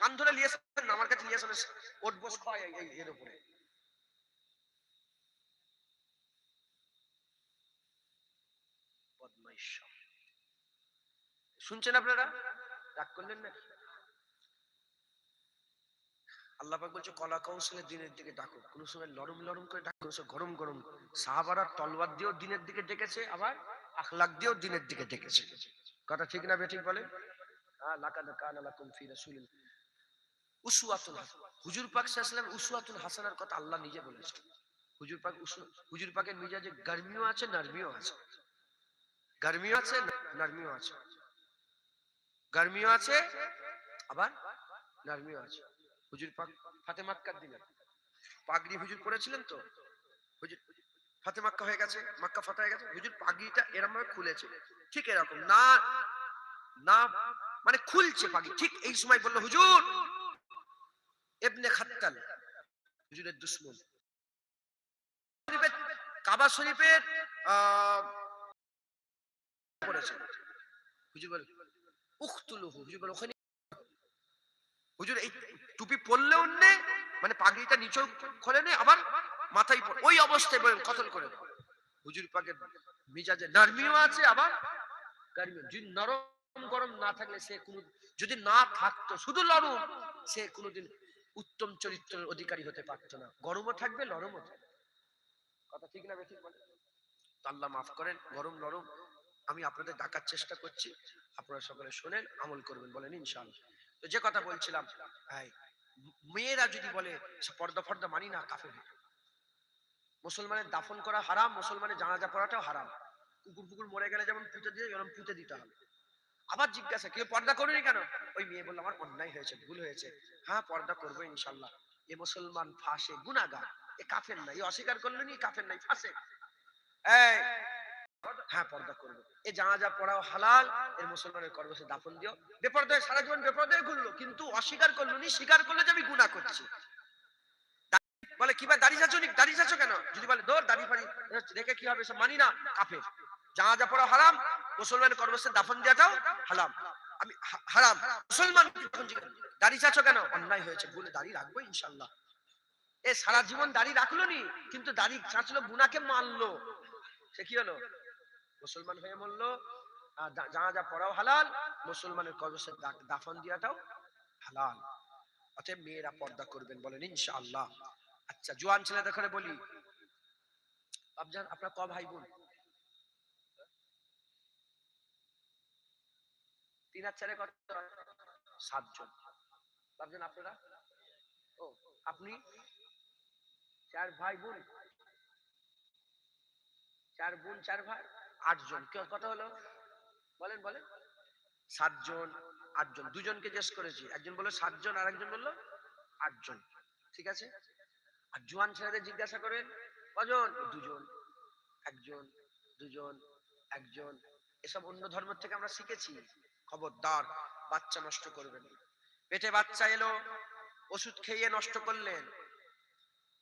কান ধরে নিয়ে আসেন না, আমার কাছে আসেন ওট বস এই- এর উপরে। শুনছেন আপনারা? রাগ করলেন না? আল্লাহ পাক বলছে কলা কাউন্সিলের দিনের দিকে ডাকো। কোন সময় লরম লরম করে ডাকো গরম গরম। সাহাবারা তলবার দিয়েও দিনের দিকে ডেকেছে আবার আখলাক দিয়েও দিনের দিকে ডেকেছে। কথা ঠিক না বেঠিক বলে? লাকাদ কানা লাকুম ফি হাসানাহ। হুজুর পাক উসওয়াতুন হাসানার কথা আল্লাহ নিজে বলেছে হুজুর পাক হুজুর পাকের মিজাজে আছে আছে। আছে আছে। আছে, আবার আছে। হুজুর পাক ফাতে দিলেন। পাগড়ি হুজুর পরেছিলেন তো? হুজুর ফাতে মাক্কা হয়ে গেছে, মাক্কা ফাটা হয়ে গেছে। হুজুর পাগড়িটা এরকম ভাবে খুলেছে। ঠিক এরকম, না না মানে খুলছে পাগড়ি। ঠিক এই সময় বলল, হুজুর এবনে হুজুরের দুশ্মন। কাবা শরীফের টুপি মানে পাগড়িটা খোলে আবার মাথায় পর- ওই অবস্থায় বলেন করে হুজুর মিজাজে নার্মিও আছে, আবার যদি নরম গরম না থাকলে সে কোন, যদি না থাকতো, শুধু নরম, সে কোনোদিন উত্তম চরিত্রের অধিকারী হতে পারতো না। গরমও থাকবে, নরমও থাকবে। কথা ঠিক না ঠিক বলে? আল্লাহ মাফ করেন, গরম, নরম। আমি আপনাদের ডাকার চেষ্টা করছি, আপনারা সকলে শোনেন, আমল করবেন বলেন ইনশাআল্লাহ। তো যে কথা বলছিলাম মেয়েরা যদি বলে পর্দা ফর্দা মানি না, কাফের। মুসলমানের দাফন করা হারাম, মুসলমানের জানাজা পড়াটাও হারাম। কুকুর ফুকুর মরে গেলে যেমন পুঁতে দিয়ে, এরকম পুঁতে দিতে হবে। আবার জিজ্ঞাসা, কেউ পর্দা করেনি কেন? ওই মেয়ে বলল, আমার অন্যায় হয়েছে, ভুল হয়েছে। হ্যাঁ পর্দা করব ইনশাল্লাহ। এ মুসলমান ফাঁসে গুনাগার এ কাফের নাই, এ অস্বীকার করল নি কাফের নাই, ফাঁসে। হ্যাঁ পর্দা করব। এ জানাজা পড়াও হালাল, এর মুসলমানের কর্মসে দাফন দিও। বেপরদায় সারা জীবন বেপরদায় ঘুরলো, কিন্তু অস্বীকার করল নি স্বীকার করল যে আমি গুনাহ করছি। বলে কিবা দাড়ি চাচ্ছ নি দাড়ি চাচ্ছ কেন? যদি বলে দৌড় দাড়ি ফাড়ি, রেখে কি হবে সব মানি না, কাফের। জানাজা পড়া হারাম মুসলমানের কর্মসে দাফন দেওয়াটাও হারাম। আমি হারাম। মুসলমান জিজ্ঞাসা, চাচ্ছ কেন? অন্যায় হয়েছে। বলে দাড়ি রাখব ইনশাল্লাহ এ সারা জীবন দাড়ি রাখল নি কিন্তু দাড়ি চাচ্ছিল বুনাকে মারলো। সে কি হলো? মুসলমান হয়ে মরলো। দা- জানাজা পড়াও হালাল মুসলমানের কবসে দাফন দিয়াটাও হালাল। অতএব মেয়েরা পর্দা করবেন বলেন ইনশাআল্লাহ। আচ্ছা জোয়ান ছেলেদের করে বলি। আপনার ক ভাই বোন? আর চারে কত সাতজন। আপনারা? ও, আপনি? চার ভাই বোন? চার বোন, চার ভাই? হলো? বলেন বলেন। সাতজন, আটজন। দুজনকে জিজ্ঞেস করেছি। একজন বলল সাতজন আর একজন বলল আটজন। ঠিক আছে? আর জোয়ান ছেলেদের জিজ্ঞাসা করেন কজন? দুজন। একজন দুজন, একজন। এসব অন্য ধর্মের থেকে আমরা শিখেছি। খবরদার, বাচ্চা নষ্ট করবেন। পেটে বাচ্চা এলো, ওষুধ খেয়ে নষ্ট করলেন।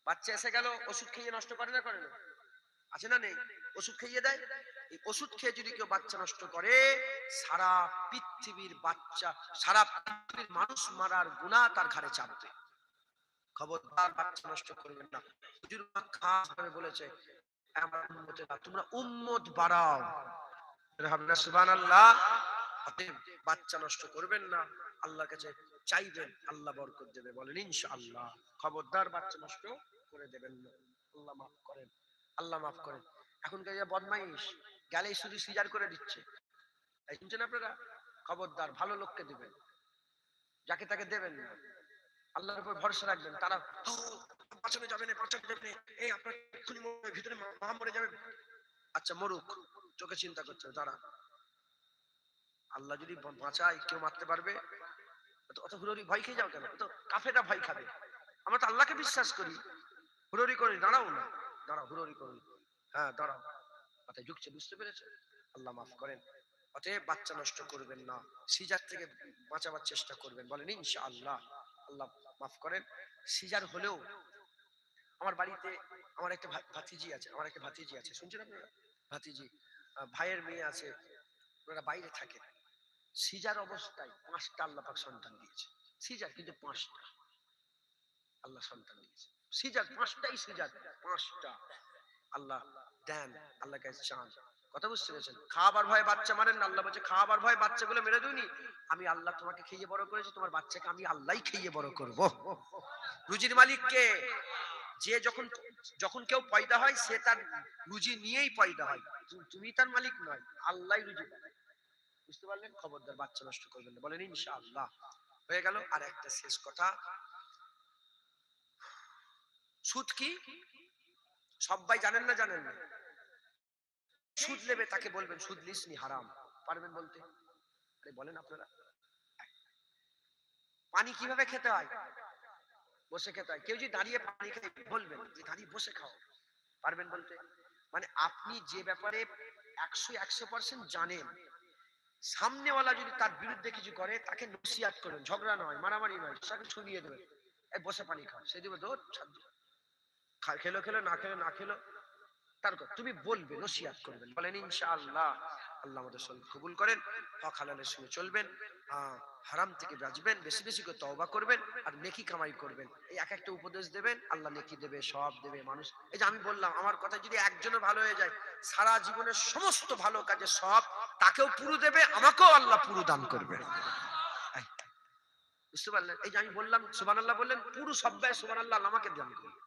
বাচ্চা এসে গেল, ওষুধ খেয়ে নষ্ট করে না করে না? আছে না নেই? ওষুধ খাইয়ে দেয়? এই ওষুধ খেয়ে যদি কেউ বাচ্চা নষ্ট করে, সারা পৃথিবীর বাচ্চা, সারা পৃথিবীর মানুষ মারার গুণা তার ঘাড়ে চাপবে। খবরদার, বাচ্চা নষ্ট করবেন না। হুজুর খাস ভাবে বলেছে, আমার উম্মতেরা, তোমরা উম্মত বাড়াও। সুবহানাল্লাহ অতএব বাচ্চা নষ্ট করবেন না আল্লাহর কাছে চাইবেন আল্লাহ বরকত দেবে বলেন ইনশাআল্লাহ। খবরদার বাচ্চা নষ্ট করে দেবেন না। আল্লাহ মাফ করেন আল্লাহ মাফ করেন। এখনকার যে বদমাইশ গেলেই শুধু সিজার করে দিচ্ছে। এই শুনছেন আপনারা? খবরদার ভালো লোককে দিবেন যাকে তাকে দেবেন না। আল্লাহর উপর ভরসা রাখবেন। তারা "ও, বাঁচানো যাবে না এই আপনার ভিতরে মা যাবে। আচ্ছা মরুক চোখে চিন্তা করছে তারা আল্লাহ যদি বাঁচায়, কেউ মারতে পারবে? অত- হুররি ভয় খেয়ে যাও কেন? তো কাফেরা ভয় খাবে। আমরা তো আল্লাহকে বিশ্বাস করি। হুররি করি, দাঁড়াও না। দাঁড়াও, হুররি করুন হ্যাঁ দাঁড়াও। মাথায় ঢুকছে, বুঝতে পেরেছে? আল্লাহ মাফ করেন। অতএব বাচ্চা নষ্ট করবেন না। সিজার থেকে বাঁচাবার চেষ্টা করবেন। বলেন ইনশা আল্লাহ আল্লাহ মাফ করেন। সিজার হলেও আমার বাড়িতে আমার একটা ভাতিজি আছে, আমার একটা ভাতিজি আছে। শুনছেন আপনারা? ভাতিজি ভাইয়ের মেয়ে আছে। ওনারা বাইরে থাকে সিজার অবস্থায় পাঁচটা আল্লাহ পাক সন্তান দিয়েছে। সিজার, কিন্তু পাঁচটা। আল্লাহ সন্তান দিয়েছে। সিজার, পাঁচটাই সিজার। পাঁচটা আল্লাহ দেন আল্লাহ কাছে চান। কথা বুঝতে পেরেছেন? খাবার ভয় বাচ্চা মারেন না। আল্লাহ বলছে, খাবার ভয় বাচ্চাগুলো মেরে দিইনি আমি আল্লাহ তোমাকে খেয়ে বড় করেছি। তোমার বাচ্চাকে আমি আল্লাহই খেয়ে বড় করব। রুজির মালিককে যে যখন যখন কেউ পয়দা হয়, সে তার রুজি নিয়েই পয়দা হয়। তুমি তার মালিক নয়। আল্লাহ রুজি। বুঝতে পারলেন? খবরদার বাচ্চা নষ্ট করবেন না। বলেন, ইনশাআল্লাহ। হয়ে গেল আর একটা শেষ কথা। সুদ কি? সবাই জানেন না জানেন না। সুদ নেবে তাকে বলবেন, সুদ নিসনি হারাম। পারবেন বলতে? আরে, বলেন আপনারা। পানি কীভাবে খেতে হয়? বসে খেতে হয়। কেউ যদি দাঁড়িয়ে পানি খায়, বলবেন যে, দাঁড়িয়ে বসে খাও। পারবেন বলতে? মানে আপনি যে ব্যাপারে একশো একশো পার্সেন্ট জানেন সামনেওয়ালা যদি তার বিরুদ্ধে কিছু করে, তাকে নসিয়াত করবেন ঝগড়া নয়, মারামারি নয়, তাকে ছড়িয়ে দেবেন। এই বসে পানি খাও, সে দেবে দৌড় খেলো খেলো, না খেলো না খেলো। তার কথা, তুমি বলবে নসিয়াত করবেন বলেন, ইনশাআল্লাহ। আল্লাহ আমাদের সঙ্গে কবুল করেন হক হালালের সঙ্গে চলবেন হারাম থেকে বাঁচবেন, বেশি বেশি করে তওবা করবেন আর নেকি কামাই করবেন। এই এক একটা উপদেশ দেবেন, আল্লাহ নেকি দেবে সব দেবে মানুষ। এই যে আমি বললাম, আমার কথা যদি একজনের ভালো হয়ে যায়, সারা জীবনের সমস্ত ভালো কাজে সব তাকেও পুরো দেবে, আমাকেও আল্লাহ পুরো দান করবে। বুঝতে পারলেন? এই যে আমি বললাম সুবান আল্লাহ বললেন, পুরো সব ব্যয় সুবান আল্লাহ আমাকে দান করবে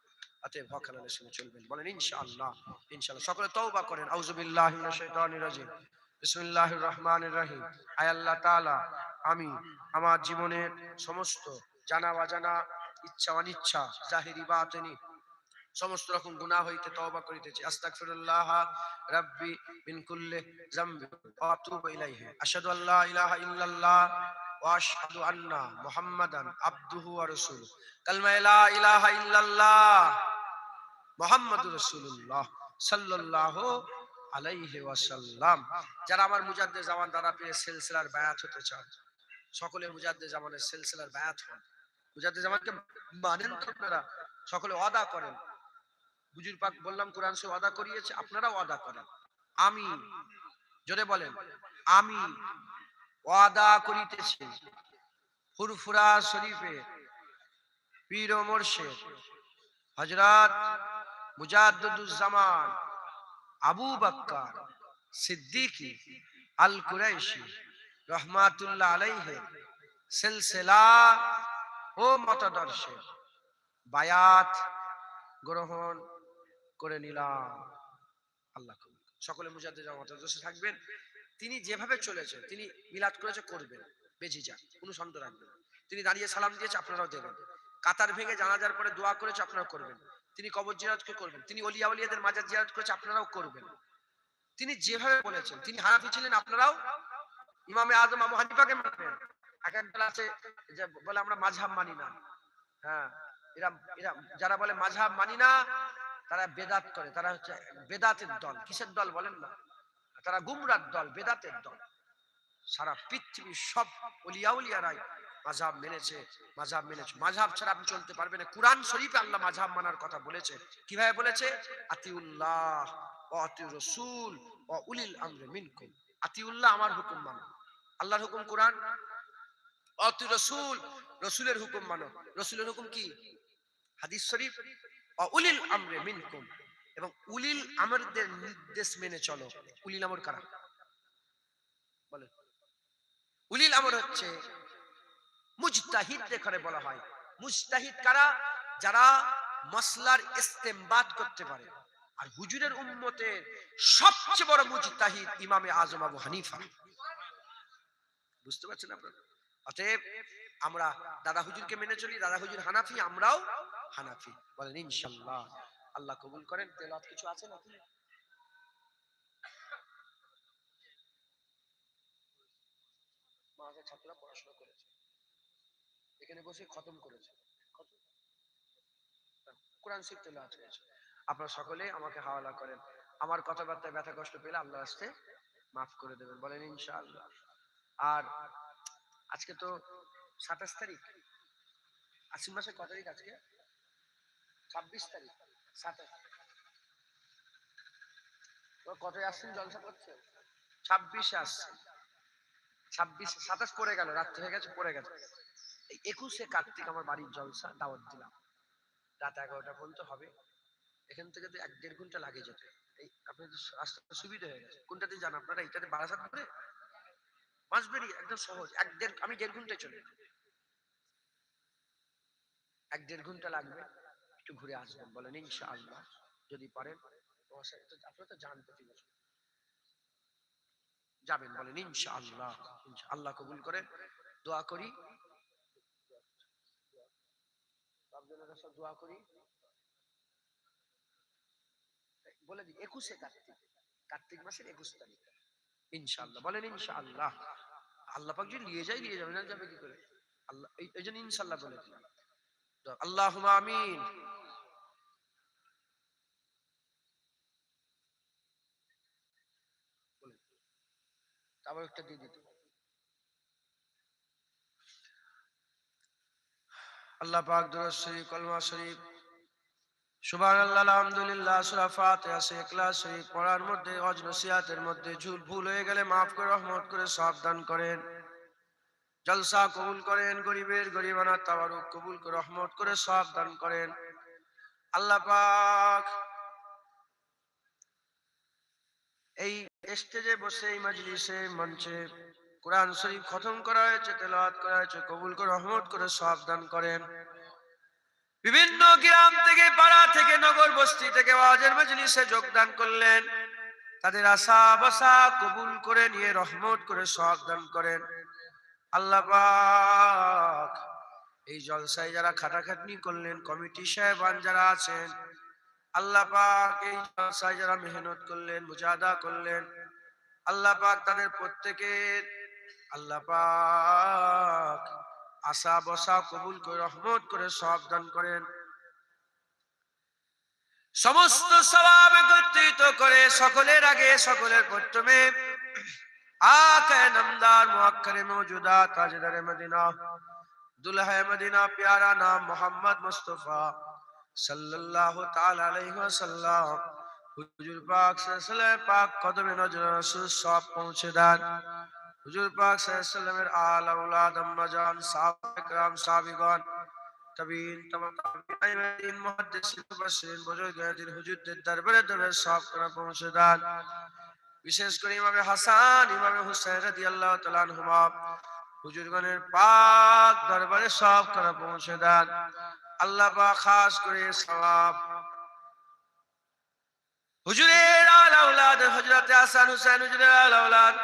অতএব হক হালালের সঙ্গে চলবেন, বলেন ইনশাআল্লাহ ইনশাআল্লাহ। সকলে তওবা করেন, আউযুবিল্লাহি মিনাশ শাইতানির রাজিম। বিসমিল্লাহির রহমানির রহিম। আয় আল্লাহ তাআলা, আমি আমার জীবনের সমস্ত জানা অজানা ইচ্ছা অনিচ্ছা, জাহিরি বাতিনি, সমস্ত রকম গুনাহ হইতে তওবা করিতেছি। আস্তাগফিরুল্লাহ রাব্বি মিন কুল্লি যামবি ওয়া আতুবু ইলাইহি। আশহাদু আল্লা ইলাহা ইল্লাল্লাহ ওয়া আশহাদু আন্না মুহাম্মাদান আবদুহু ওয়া রাসূলুহু। কালমা লা ইলাহা ইল্লাল্লাহ মুহাম্মাদুর রাসূলুল্লাহ সাল্লাল্লাহু আলাইহি ওয়াসাল্লাম, যারা আমার মুজাদ্দে জামান পেয়ে সিলসিলার বায়াত হতে চান। সকলে মুজাদ্দে জামানের সিলসিলার বায়াত হন। মুজাদ্দে জামানকে মানেন তো আপনারা, সকলে ওয়াদা করেন। পাক বললাম, কোরআন সে ওয়াদা করিয়েছে, আপনারাও ওয়াদা করেন। আমি, জোরে বলেন, আমি ওয়াদা করিতেছি ফুরফুরা শরীফে, পীর মুর্শিদ, হযরত মুজাদ্দুজ্জামান আবু বক্কর সিদ্দিকী আল কুরাইশি রহমাতুল্লাহ আলাইহে সিলসিলা ও মতাদর্শে বায়াত গ্রহণ করে নিলাম আল্লাহ। সকলে মুজাদ্দিদ মতাদর্শে থাকবেন তিনি যেভাবে চলেছে তিনি মিলাদ করেছে, করবেন, বেজি যান কোনো সন্দেহ রাখবেন। তিনি দাঁড়িয়ে সালাম দিয়েছে, আপনারাও দেবেন কাতার ভেঙে জানাজার পরে দোয়া করেছে, আপনারাও করবেন তিনি কবর জিয়ারতকে করবেন, তিনি অলিয়া উলিয়াদের মাজার জিয়ারত করেছে, আপনারাও করবেন। তিনি যেভাবে বলেছেন, তিনি হানাফি ছিলেন, আপনারাও ইমামে আজম আবু হানিফাকে মানবেন। আছে যে বলে আমরা মাঝহাব মানি না। হ্যাঁ এরা এরা যারা বলে মাঝহাব মানি না, তারা বেদাত করে, তারা হচ্ছে বেদাতের দল। কিসের দল বলেন না? তারা গুমরার দল, বেদাতের দল। সারা পৃথিবীর সব অলিয়া উলিয়ারাই মাঝহাব মেনেছে মাঝহাব মেনেছে। মাঝহাব ছাড়া আপনি চলতে পারবেন না। কোরআন শরীফে আল্লাহ মাঝহাব মানার কথা বলেছে। কীভাবে বলেছে? আতিউল্লাহ, ও আতি রসুল ও উলিল আমরে মিনকুম। আতিউল্লাহ আমার হুকুম মানো। আল্লাহর হুকুম কোরআন? অতি রসুল রসুলের হুকুম মানো। রসুলের হুকুম কি? হাদিস শরীফ? ও উলিল আমরে মিনকুম। এবং উলিল আমরদের নির্দেশ মেনে চলো। উলিল আমর কারা? বলে উলিল আমর হচ্ছে মুজতাহিদ এখানে বলা হয়। মুজতাহিদ কারা? যারা মসলার ইস্তেমবাদ করতে পারে। আর হুজুরের উম্মতের সবচেয়ে বড় মুজতাহিদ ইমামে আজম আবু হানিফা। বুঝতে পারছেন আপনারা? অতএব আমরা দাদা হুজুরকে মেনে চলি, দাদা হুজুর হানাফি, আমরাও হানাফি। বলেন ইনশাল্লাহ আল্লাহ কবুল করেন। কিছু আছে নাকি? ছাত্ররা পড়াশোনা করেছে। এখানে বসে খতম করেছে। কোরআন শরীফ তেলাওয়াত হয়েছে। আপনারা সকলে আমাকে হাওয়ালা করেন। আমার কথাবার্তায় ব্যথা কষ্ট পেলে আল্লাহ আসতে মাফ করে দেবেন। বলেন, ইনশাআল্লাহ। আর আজকে তো সাতাশ তারিখ। আশ্বিন মাসের কত তারিখ আজকে? ছাব্বিশ তারিখ, সাতাশ। কত আসছেন জলসা করছে ছাব্বিশে আসছে ছাব্বিশ, সাতাশ পড়ে গেল, রাত্রে হয়ে গেছে, পড়ে গেছে। একুশে কার্তিক আমার বাড়ির জলসা দাওয়াত দিলাম। রাত এগারোটা পর্যন্ত হবে। এখান থেকে তো এক দেড় ঘণ্টা লাগে যেতে। এই আপনাদের রাস্তাটা সুবিধা হয়ে গেছে। কোনটা দিয়ে যান আপনারা? বারাসাত মাসবেরি একদম সহজ। এক দেড়, আমি দেড় চলে এক দেড় ঘণ্টা লাগবে। একটু ঘুরে আসবেন বলেন যদি পারেন। আপনারা তো যাবেন বলেন আল্লাহ কবুল করে দোয়া করি আপনারা সব দোয়া করি। বলে দিই, একুশে কার্তিক। কার্তিক মাসের একুশ তারিখ। ইনশাআল্লাহ। বলেন আল্লাহ পাক যদি নিয়ে নিয়ে যাবে, না যাবে কি করে? আল্লাহ, এই জন্য ইনশাআল্লাহ বলে আল্লাহ আমিন। তারপর একটা দিয়ে দিত আল্লাহ পাক দরুদ শরীফ, কলমা শরীফ, সুবহানাল্লাহ, আলহামদুলিল্লাহ, সূরা ফাতিহা, সে ইখলাস শরীফ পড়ার মধ্যে মধ্যে ঝুল ভুল হয়ে গেলে করে, রহমত করে সাবধান করেন। জলসা কবুল করেন, গরিবের গরিবানা তাবারুক কবুল করে, রহমত করে সাবধান করেন। আল্লাহ পাক এই স্টেজে বসে, এই মঞ্চে কোরআন শরীফ খতম করা হয়েছে, তেলাওয়াত করা হয়েছে, কবুল করে, রহমত করে সাবধান করেন। বিভিন্ন গ্রাম থেকে, পাড়া থেকে, নগর বস্তি থেকে ওয়াজের মজলিসে যোগদান করলেন। তাদের আশা বসা কবুল করে নিয়ে, রহমত করে সাবধান করেন। আল্লাহ এই জলসায় যারা খাটাখাটনি করলেন, কমিটি সাহেবান যারা আছেন, আল্লাহ পাক এই জলসায় যারা মেহনত করলেন মুজাদা করলেন, আল্লাহ পাক তাদের প্রত্যেকের আল্লাহ পাক আশা বসা কবুল করে, রহমত করে সাবধান করেন। সমস্ত সবাব একত্রিত করে সকলের আগে সকলের প্রথমে সব পৌঁছে দেন। হুজুর পাক সাল্লামের আল আউলাদ আম্মাজান সাহাবা کرام সাহাবীগণ তাবিন তাবিন মুহাদ্দিসিন মুফাসসিরিন বুজুর্গাদিন হুজুরদের দরবারে দরবারে সব করে পৌঁছে দেন বিশেষ করে ইমামে হাসান ইমামে হুসাইন রাদিয়াল্লাহু তাআলা আনহুমা হুজুরগণের পাক দরবারে সব করে পৌঁছে দেন আল্লাহ পাক খাস করে সওয়াব হুজুরের আল আউলাদ হযরত হাসান হুসাইন হুজুরের আল আউলাদ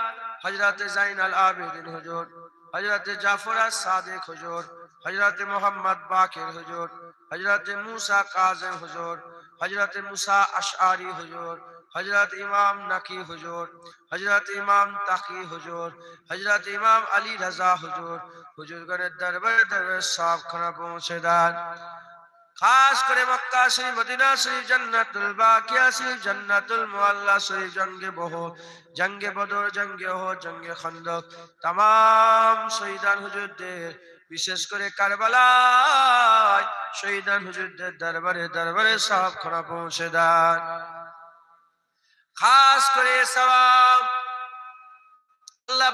হযরত জাইনাল আবেদিন হুজুর, হযরত জাফর সাদিক হুজুর, হযরত মোহাম্মদ বাকির হুজুর, হযরত মুসা কাজিম হুজুর, হযরত মুসা আশআরি হুজুর, হযরত ইমাম নাকি হুজুর, হযরত ইমাম তাকি হুজুর, হযরত ইমাম আলী রাজা হুজুর, হুজুরগণের দরবারে দরবারে সব পৌঁছে দেন। খাস করে মক্কা শরীফ মদিনা শরীফ জান্নাতুল বাকিয়া শরীফ জান্নাতুল মুআল্লা শরীফ জঙ্গে বহ, জঙ্গে বদর, জঙ্গে ওহ জঙ্গে খন্দক। তামাম শহীদান হুজুরদের, বিশেষ করে কারবালায় শহীদান হুজুরদের দরবারে দরবারে সব খানা পৌঁছে দান। খাস করে সবাব আল্লাহ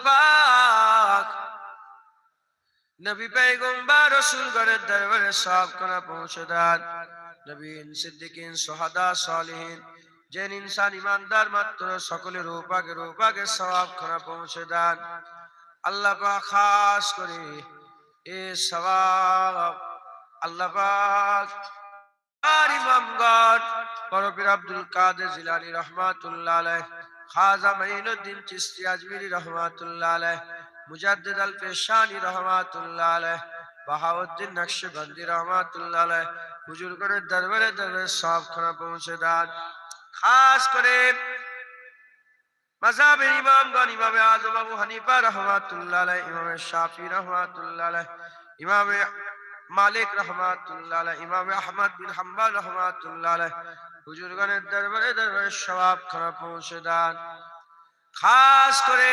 নবী পেগম্বর রসুল গণের দরবারে সব করা পৌঁছে দেন নবীন সিদ্দিকিন, সোহাদা সালিহিন, যেন ইনসান ইমানদার মাত্র সকলের রূপাকে রূপাকে সবাব করা পৌঁছে দেন আল্লাহ পাক খাস করে এ সবাব আল্লাহ পাক আর ইমামগণ, পরপীর আব্দুল কাদের জিলানী রহমাতুল্লাহ খাজা মাইনুদ্দিন চিশতি আজমিরি রহমাতুল্লাহ মুজাদ্দিদ আল পেশানি রহমাতুল্লাহ আলাইহ, বাহাউদ্দিন নকশবন্দি রহমাতুল্লাহ আলাইহ হুজুর করে দরবারে দরবারে সব খানা পৌঁছে দেন। খাস করে মাযহাবের ইমামগণ, ইমামে আযম আবু হানিফা রহমাতুল্লাহ আলাইহ, ইমামে শাফি রহমাতুল্লাহ আলাইহ, ইমামে মালিক রহমাতুল্লাহ আলাইহ, ইমামে আহমদ বিন হাম্বল রহমাতুল্লাহ আলাইহ, হুজুরগণের দরবারে দরবারে সওয়াব পৌঁছে দেন। খাস করে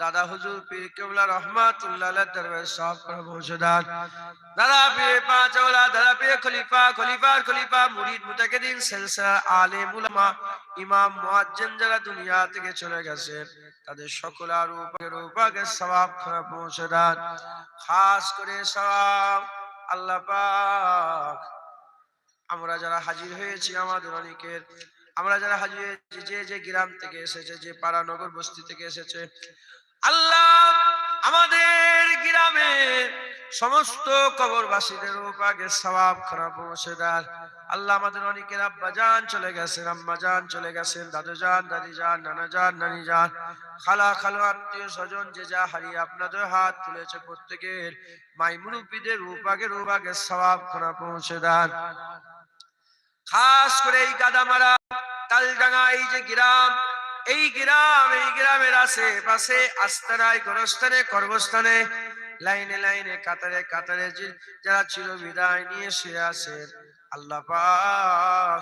দাদা হুজুর পীর কেবলা রহমাতুল্লাহ দরবারে দাদা পীর দাদা পীর খলিফা, খলিফার খলিফা, মুরিদ, মুতাকিদিন, সিলসিলা উলামা, ইমাম, মুয়াজ্জিন যারা দুনিয়া থেকে চলে গেছেন তাদের সকল আর পৌঁছে খাস করে সবাব আল্লাহ পাক। আমরা যারা হাজির হয়েছি আমাদের অনেকের, আমরা যারা হাজির হয়েছি, যে যে গ্রাম থেকে এসেছে, যে পাড়া নগর বস্তি থেকে এসেছে আল্লাহ আমাদের গ্রামে সমস্ত কবরবাসীদের উপাকে সবাব খারাপ দেন আল্লাহ আমাদের অনেকের আব্বা জান চলে গেছেন, আম্মা জান চলে গেছেন, দাদু জান, দাদি জান, নানা জান, নানি জান। খালা, খালো, আত্মীয় স্বজন যে যা হারিয়ে আপনাদের হাত তুলেছে প্রত্যেকের মাই মুরব্বীদের উপাগের উপাগের সবাব খানা পৌঁছে দেন খাস করে এই গাদামারা তালডাঙ্গা এই যে গ্রাম এই গ্রাম, এই গ্রামের আশেপাশে আস্তানায়, গরস্থানে, কর্মস্থানে, লাইনে লাইনে, কাতারে কাতারে যারা চির বিদায় নিয়ে শুয়ে আছেন আল্লাহ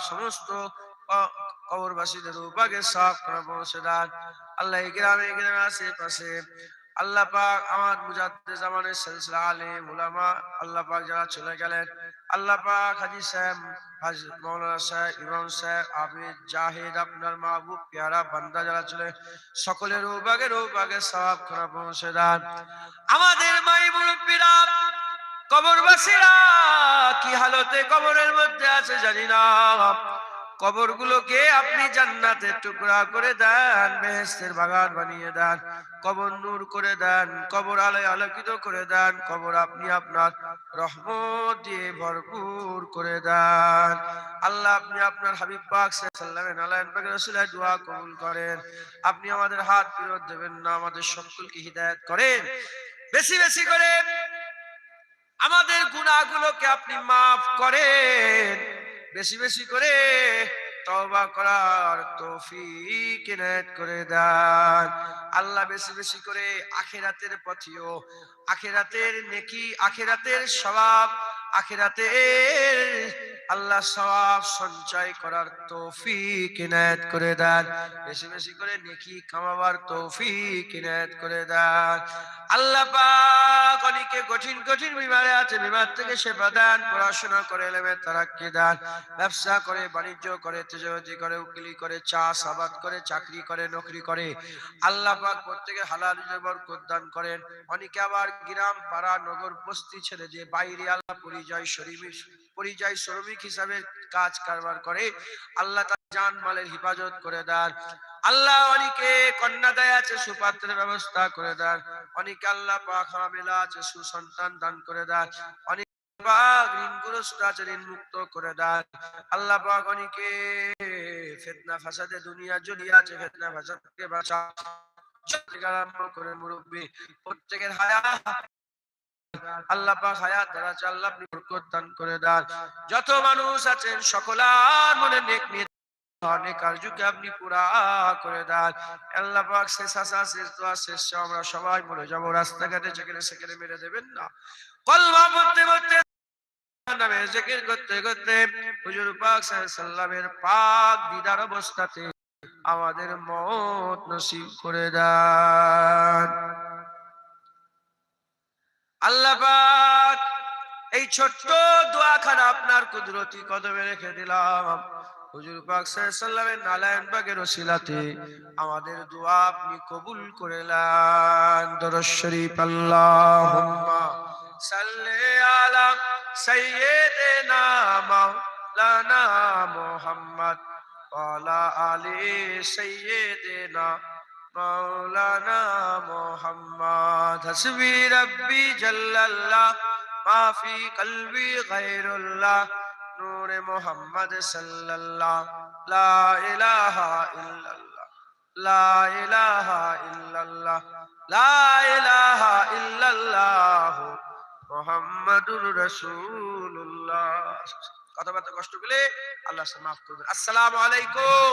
সমস্ত কবরবাসীদের উপাগে আল্লাহ এই গ্রামে, এই আশেপাশে। আল্লাহ পাক আমার মুজাদ্দে জামানের সিলসিলা আলিম উলামা আল্লাহ পাক যারা চলে গেলেন আল্লাহ হাজি সাহেব মৌলানা সাহেব, ইমাম সাহেব, আবিদ, জাহিদ, আপনার মাহবুব, পেয়ারা, বান্দা যারা চলে সকলের উপাগে উপাগে সব করে পৌঁছে দেন। আমাদের মাই মুরব্বীরা কি হালতে কবরের মধ্যে আছে জানি না। কবরগুলোকে আপনি জান্নাতের টুকরা করে দেন বেহেস্তের বাগান বানিয়ে দেন, কবর নূর করে দেন, কবর আলোয় আলোকিত করে দেন, কবর আপনি আপনার রহমত দিয়ে ভরপুর করে দেন। আল্লাহ আপনি আপনার হাবিব পাক সাল্লাল্লাহু আলাইহি পাকের রাসূলের দোয়া কবুল করেন। আপনি আমাদের হাত ফেরত দেবেন না, আমাদের সকলকে হিদায়ত করেন। বেশি বেশি করে আমাদের গুনাহগুলোকে আপনি মাফ করেন। বেশি বেশি করে তবা করার তৌফিক ইনায়াত করে দেন। আল্লাহ বেশি বেশি করে আখেরাতের পথিও, আখেরাতের নেকি, আখেরাতের সওয়াব আখিরাতের আল্লাহ সওয়াব সঞ্চয় করার তৌফিক ইনায়াত করে দেন। বেশি বেশি করে নেকি কামাবার তৌফিক ইনায়াত করে দেন। আল্লাহ পাক অনেকে কঠিন কঠিন বিমারে আছে বিমার থেকে সেবা দেন, পড়াশোনা করে এলেমে তারাক্কি দেন। ব্যবসা করে, বাণিজ্য করে তেজবতি করে, উকিলি করে চাষ আবাদ করে, চাকরি করে, নকরি করে। আল্লাহ পাক প্রত্যেকে হালাল বরকত দান করেন। অনেকে আবার গ্রাম, পাড়া, নগর, বস্তি ছেড়ে যে বাইরে আল্লাহ পরিযায়ী শরীফ পরিযায়ী শ্রমিক হিসাবে কাজ কারবার করে, আল্লাহ তার জান মালের হেফাজত করে দেন। আল্লাহ অনেকে কন্যা দেয় আছে, সুপাত্রের ব্যবস্থা করে দেন। অনেকে আল্লাহ পাক হামেলা আছে, সুসন্তান দান করে দেন। অনেক পাক ঋণগ্রস্ত আছে মুক্ত করে দেন। আল্লাহ পাক অনেকে ফেতনা ফাসাদে দুনিয়া জড়িয়ে আছে, ফেতনা ফাসাদ থেকে বাঁচা করে মুরব্বী, প্রত্যেকের হায়া আল্লাহ পাক হায়াত দ্বারা আল্লাহ বরকত দান করে দেন। যত মানুষ আছেন সকলার মনে নেক অনেক কার্যকে আপনি পুরা করে দেন। আল্লাহ পাক শেষ শেষ দোয়া, শেষ আমরা সবাই মরে যাব। রাস্তাঘাটে যেখানে সেখানে মেরে দেবেন না। কলমা নামে জিকির করতে করতে হুজুর পাক সাল্লামের পাক দিদার অবস্থাতে আমাদের মত নসিব করে দেন। আল্লাহ এই ছোট্ট দোয়াখানা আপনার কুদরতি কদমে রেখে দিলাম। হুজুর পাক সাল্লামের নালায়ন বাগের ওসিলাতে আমাদের দোয়া আপনি কবুল করে আলা মাওলানা আলি সাইয়্যিদিনা মাওলানা محمد حسبي ربي جل الله ما في قلبي غير الله نور محمد صلى الله لا إله إلا الله لا إله إلا الله لا إله إلا الله محمد رسول الله কথাবার্তা কষ্ট পেলে আল্লাহ মাফ করবেন আসসালামু আলাইকুম